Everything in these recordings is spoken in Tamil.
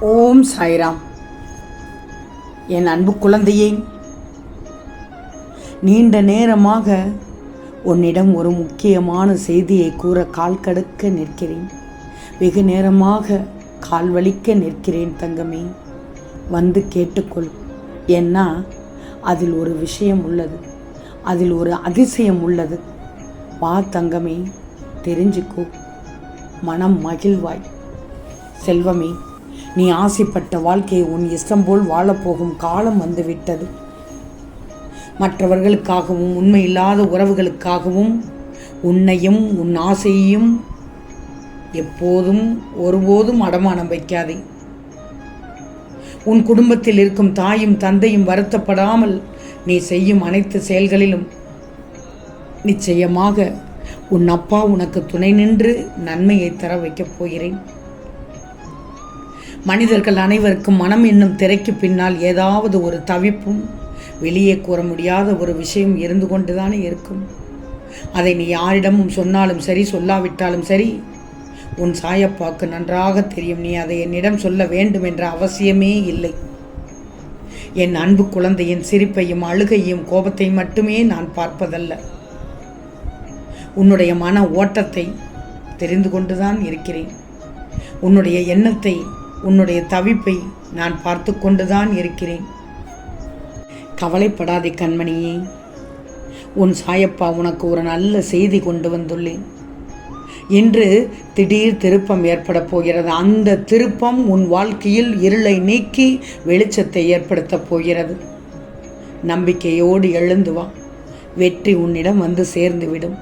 ஓம் சாய்ராம். என் அன்பு குழந்தையே நீண்ட நேரமாக உன்னிடம் ஒரு முக்கியமான செய்தியை கூற கால் கடுக்க நிற்கிறேன். வெகு நேரமாக கால் வலிக்க நிற்கிறேன் தங்கமே. வந்து கேட்டுக்கொள். ஏன்னா அதில் ஒரு விஷயம் உள்ளது. அதில் ஒரு அதிசயம் உள்ளது. வா தங்கமே தெரிஞ்சுக்கோ. மனம் மகிழ்வாய். செல்வமே நீ ஆசைப்பட்ட வாழ்க்கையை உன் இஷ்டம் போல் வாழப்போகும் காலம் வந்துவிட்டது. மற்றவர்களுக்காகவும் உண்மை இல்லாத உறவுகளுக்காகவும் உன்னையும் உன் ஆசையையும் எப்போதும் ஒருபோதும் அடமானம் வைக்காதே. உன் குடும்பத்தில் இருக்கும் தாயும் தந்தையும் வருத்தப்படாமல் நீ செய்யும் அனைத்து செயல்களிலும் நிச்சயமாக உன் அப்பா உனக்கு துணை நின்று நன்மையை தர வைக்கப் போகிறேன். மனிதர்கள் அனைவருக்கும் மனம் என்னும் திரைக்கு பின்னால் ஏதாவது ஒரு தவிப்பும் வெளியே கூற முடியாத ஒரு விஷயம் இருந்து கொண்டுதானே இருக்கும். அதை நீ யாரிடமும் சொன்னாலும் சரி சொல்லாவிட்டாலும் சரி உன் சாயப்பாக்கு நன்றாக தெரியும். நீ அதை என்னிடம் சொல்ல வேண்டும் என்ற அவசியமே இல்லை. என் அன்பு குழந்தையின் சிரிப்பையும் அழுகையும் கோபத்தையும் மட்டுமே நான் பார்ப்பதல்ல. உன்னுடைய மன ஓட்டத்தை தெரிந்து கொண்டுதான் இருக்கிறேன். உன்னுடைய எண்ணத்தை உன்னுடைய தவிப்பை நான் பார்த்து கொண்டுதான் இருக்கிறேன். கவலைப்படாதே கண்மணியே. உன் சாயப்பா உனக்கு ஒரு நல்ல செய்தி கொண்டு வந்துள்ளேன். இன்று திடீர் திருப்பம் ஏற்பட போகிறது. அந்த திருப்பம் உன் வாழ்க்கையில் இருளை நீக்கி வெளிச்சத்தை ஏற்படுத்தப் போகிறது. நம்பிக்கையோடு எழுந்து வா. வெற்றி உன்னிடம் வந்து சேர்ந்துவிடும்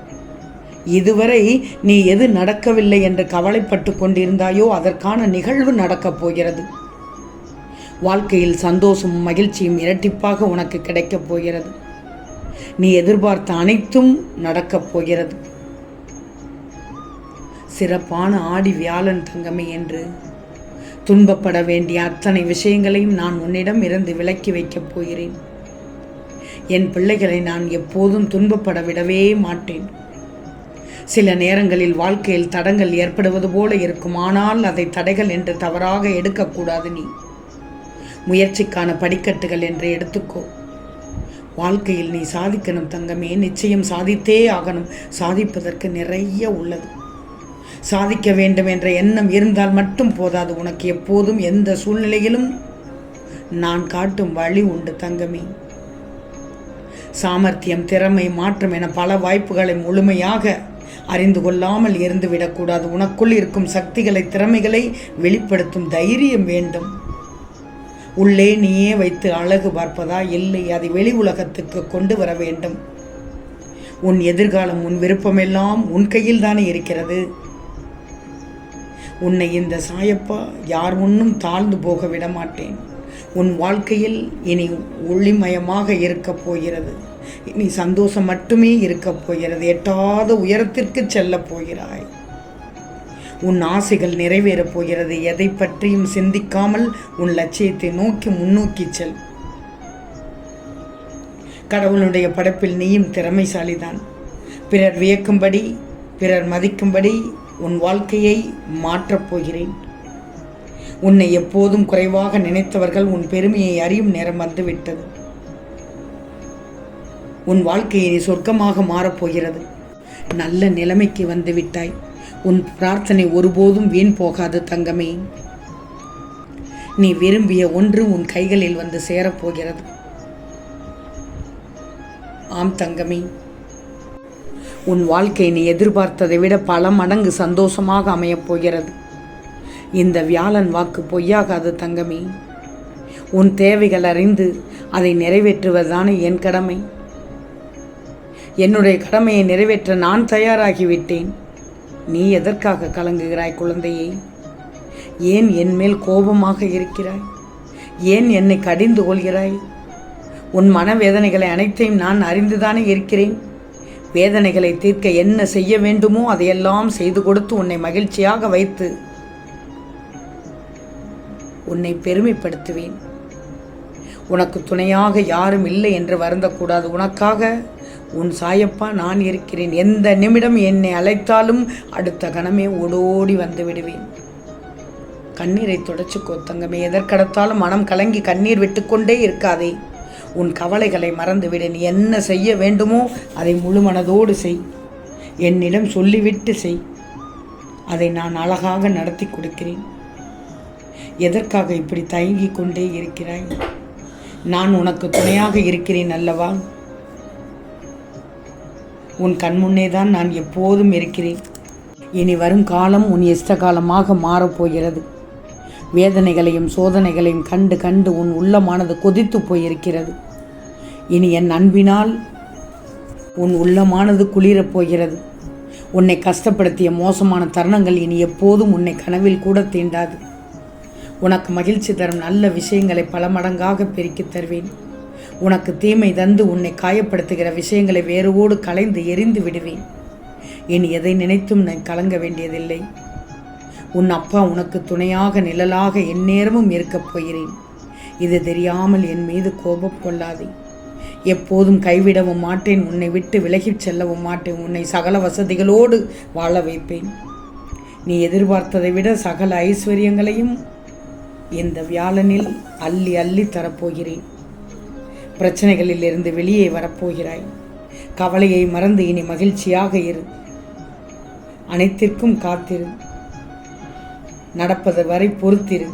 இதுவரை நீ எது நடக்கவில்லை என்று கவலைப்பட்டு கொண்டிருந்தாயோ அதற்கான நிகழ்வு நடக்கப் போகிறது. வாழ்க்கையில் சந்தோஷமும் மகிழ்ச்சியும் இரட்டிப்பாக உனக்கு கிடைக்கப் போகிறது. நீ எதிர்பார்த்த அனைத்தும் நடக்கப் போகிறது. சிறப்பான ஆடி வியாழன் தங்கமே என்று துன்பப்பட வேண்டிய அத்தனை விஷயங்களையும் நான் உன்னிடம் இருந்து விலக்கி வைக்கப் போகிறேன். என் பிள்ளைகளை நான் எப்போதும் துன்பப்பட விடவே மாட்டேன். சில நேரங்களில் வாழ்க்கையில் தடங்கள் ஏற்படுவது போல இருக்கும். ஆனால் அதை தடைகள் என்று தவறாக எடுக்கக்கூடாது நீ. முயற்சிக்கான படிக்கட்டுகள் என்று எடுத்துக்கோ. வாழ்க்கையில் நீ சாதிக்கணும் தங்கமே. நிச்சயம் சாதித்தே ஆகணும். சாதிப்பதற்கு நிறைய உள்ளது. சாதிக்க வேண்டும் என்ற எண்ணம் இருந்தால் மட்டும் போதாது. உனக்கு எப்போதும் எந்த சூழ்நிலையிலும் நான் காட்டும் வழி உண்டு தங்கமே. சாமர்த்தியம் திறமை மாற்றம் என பல வாய்ப்புகளை முழுமையாக அறிந்து கொள்ளாமல் இருந்துவிடக்கூடாது உனக்குள் இருக்கும் சக்திகளை திறமைகளை வெளிப்படுத்தும் தைரியம் வேண்டும். உள்ளே நீயே வைத்து அழகு பார்ப்பதா? இல்லை அதை வெளி உலகத்துக்கு கொண்டு வர வேண்டும். உன் எதிர்காலம் உன் விருப்பமெல்லாம் உன் கையில் தானே இருக்கிறது. உன்னை இந்த சாயப்பா யார் முன்னும் தாழ்ந்து போக விட மாட்டேன் உன் வாழ்க்கையில் இனி ஒளிமயமாக இருக்கப் போகிறது. நீ சந்தோஷம் மட்டுமே இருக்கப் போகிறது. எட்டாத உயரத்திற்கு செல்லப் போகிறாய். உன் ஆசைகள் நிறைவேறப் போகிறது. எதை பற்றியும் சிந்திக்காமல் உன் லட்சியத்தை நோக்கி முன்னோக்கி செல். கடவுளுடைய படைப்பில் நீயும் திறமைசாலிதான். பிறர் வியக்கும்படி பிறர் மதிக்கும்படி உன் வாழ்க்கையை மாற்றப் போகிறேன். உன்னை எப்போதும் குறைவாக நினைத்தவர்கள் உன் பெருமையை அறியும் நேரம் வந்துவிட்டது. உன் வாழ்க்கையை நீ சொர்க்கமாக மாறப்போகிறது நல்ல நிலைமைக்கு வந்து விட்டாய். உன் பிரார்த்தனை ஒருபோதும் வீண் போகாது தங்கமே. நீ விரும்பிய ஒன்று உன் கைகளில் வந்து சேரப்போகிறது ஆம் தங்கமே. உன் வாழ்க்கை நீ எதிர்பார்த்ததை விட பல மடங்கு சந்தோஷமாக அமையப் போகிறது. இந்த வியாழன் வாக்கு பொய்யாகாது தங்கமே. உன் தேவைகள் அறிந்து அதை நிறைவேற்றுவதுதானே என் கடமை. என்னுடைய கடமையை நிறைவேற்ற நான் தயாராகிவிட்டேன். நீ எதற்காக கலங்குகிறாய் குழந்தையே? ஏன் என் மேல் கோபமாக இருக்கிறாய்? ஏன் என்னை கடிந்து கொள்கிறாய்? உன் மனவேதனைகளை அனைத்தையும் நான் அறிந்துதானே இருக்கிறேன். வேதனைகளை தீர்க்க என்ன செய்ய வேண்டுமோ அதையெல்லாம் செய்து கொடுத்து உன்னை மகிழ்ச்சியாக வைத்து உன்னை பெருமைப்படுத்துவேன். உனக்கு துணையாக யாரும் இல்லை என்று வருந்தக்கூடாது. உனக்காக உன் சாயப்பா நான் இருக்கிறேன். எந்த நிமிடம் என்னை அழைத்தாலும் அடுத்த கணமே ஓடோடி வந்து விடுவேன் கண்ணீரை தொடச்சிக்கோ தங்கமே. எதற்கடத்தாலும் மனம் கலங்கி கண்ணீர் விட்டுக்கொண்டே இருக்காதே. உன் கவலைகளை மறந்துவிடு. நீ என்ன செய்ய வேண்டுமோ அதை முழு மனதோடு செய். என்னிடம் சொல்லிவிட்டு செய். அதை நான் அழகாக நடத்தி கொடுக்கிறேன். எதற்காக இப்படி தயங்கிக் கொண்டே இருக்கிறாய்? நான் உனக்கு துணையாக இருக்கிறேன் அல்லவா? உன் கண்முன்னே தான் நான் எப்போதும் இருக்கிறேன். இனி வரும் காலம் உன் இஷ்ட காலமாக மாறப்போகிறது வேதனைகளையும் சோதனைகளையும் கண்டு கண்டு உன் உள்ளமானது கொதித்து போயிருக்கிறது. இனி என் அன்பினால் உன் உள்ளமானது குளிரப் போகிறது. உன்னை கஷ்டப்படுத்திய மோசமான தருணங்கள் இனி எப்போதும் உன்னை கனவில் கூட தீண்டாது. உனக்கு மகிழ்ச்சி தரும் நல்ல விஷயங்களை பல மடங்காக பெருக்கித் தருவேன். உனக்கு தீமை தந்து உன்னை காயப்படுத்துகிற விஷயங்களை வேறுவோடு கலைந்து எரிந்து விடுவேன். இனி எதை நினைத்தும் நான் கலங்க வேண்டியதில்லை. உன் அப்பா உனக்கு துணையாக நிழலாக எந்நேரமும் இருக்கப் போகிறேன். இது தெரியாமல் என் மீது கோபம் கொள்ளாதே. எப்போதும் கைவிடவும் மாட்டேன் உன்னை விட்டு விலகிச் செல்லவும் மாட்டேன் உன்னை சகல வசதிகளோடு வாழ வைப்பேன். நீ எதிர்பார்த்ததை விட சகல ஐஸ்வர்யங்களையும் இந்த வியாழனில் அள்ளி அள்ளி தரப்போகிறேன். பிரச்சனைகளில் இருந்து வெளியே வரப்போகிறாய். கவலையை மறந்து இனி மகிழ்ச்சியாக இரு. அனைத்திற்கும் காத்திரு. நடப்பது வரை பொறுத்திரு.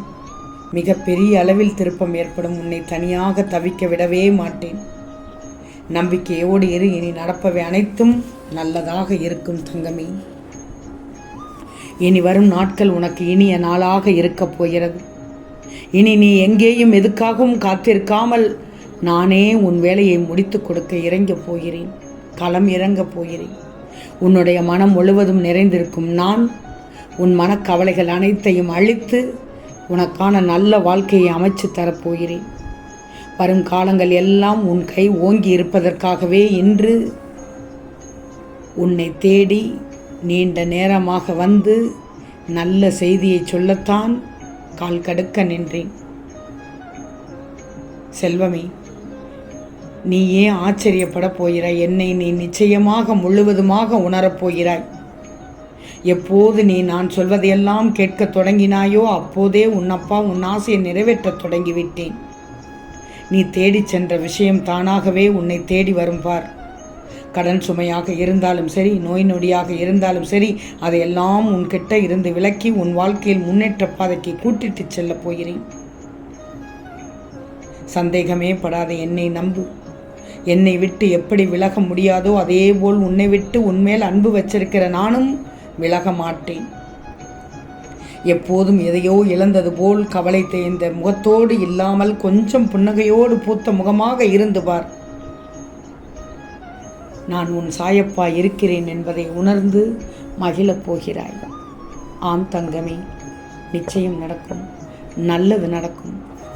மிக பெரிய அளவில் திருப்பம் ஏற்படும் உன்னை தனியாக தவிக்க விடவே மாட்டேன். நம்பிக்கையோடு இரு இனி நடப்பவை அனைத்தும் நல்லதாக இருக்கும் தங்கமே. இனி வரும் நாட்கள் உனக்கு இனிய நாளாக இருக்கப் போகிறது. இனி நீ எங்கேயும் எதுக்காகவும் காத்திருக்காமல் நானே உன் வேலையை முடித்து கொடுக்க இறங்கப் போகிறேன். களம் இறங்கப் போகிறேன். உன்னுடைய மனம் முழுவதும் நிறைந்திருக்கும் நான் உன் மனக்கவலைகள் அனைத்தையும் அழித்து உனக்கான நல்ல வாழ்க்கையை அமைச்சு தரப்போகிறேன். வரும் காலங்கள் எல்லாம் உன் கை ஓங்கி இருப்பதற்காகவே இன்று உன்னை தேடி நீண்ட நேரமாக வந்து நல்ல செய்தியை சொல்லத்தான் கால் கடுக்க நின்றேன். செல்வமே நீ ஏன் ஆச்சரியப்பட போகிறாய். என்னை நீ நிச்சயமாக முழுவதுமாக உணரப் போகிறாய். எப்போது நீ நான் சொல்வதையெல்லாம் கேட்கத் தொடங்கினாயோ அப்போதே உன் அப்பா உன் ஆசையை நிறைவேற்றத் தொடங்கிவிட்டேன். நீ தேடிச் சென்ற விஷயம் தானாகவே உன்னை தேடி வரும் பார். கடன் சுமையாக இருந்தாலும் சரி நோய் நொடியாக இருந்தாலும் சரி அதையெல்லாம் உன்கிட்ட இருந்து விலக்கி உன் வாழ்க்கையில் முன்னேற்ற பாதைக்கு கூட்டிட்டு செல்லப் போகிறேன். சந்தேகமே படாத என்னை நம்பு. என்னை விட்டு எப்படி விலக முடியாதோ அதேபோல் உன்னை விட்டு உன்மேல் அன்பு வச்சிருக்கிற நானும் விலக மாட்டேன். எப்போதும் எதையோ இழந்தது போல் கவலை தேய்ந்த முகத்தோடு இல்லாமல் கொஞ்சம் புன்னகையோடு பூத்த முகமாக இருந்து பார். நான் உன் சாயப்பா இருக்கிறேன் என்பதை உணர்ந்து மகிழப் போகிறாய். ஆம் தங்கமே நிச்சயம் நடக்கும். நல்லது நடக்கும்.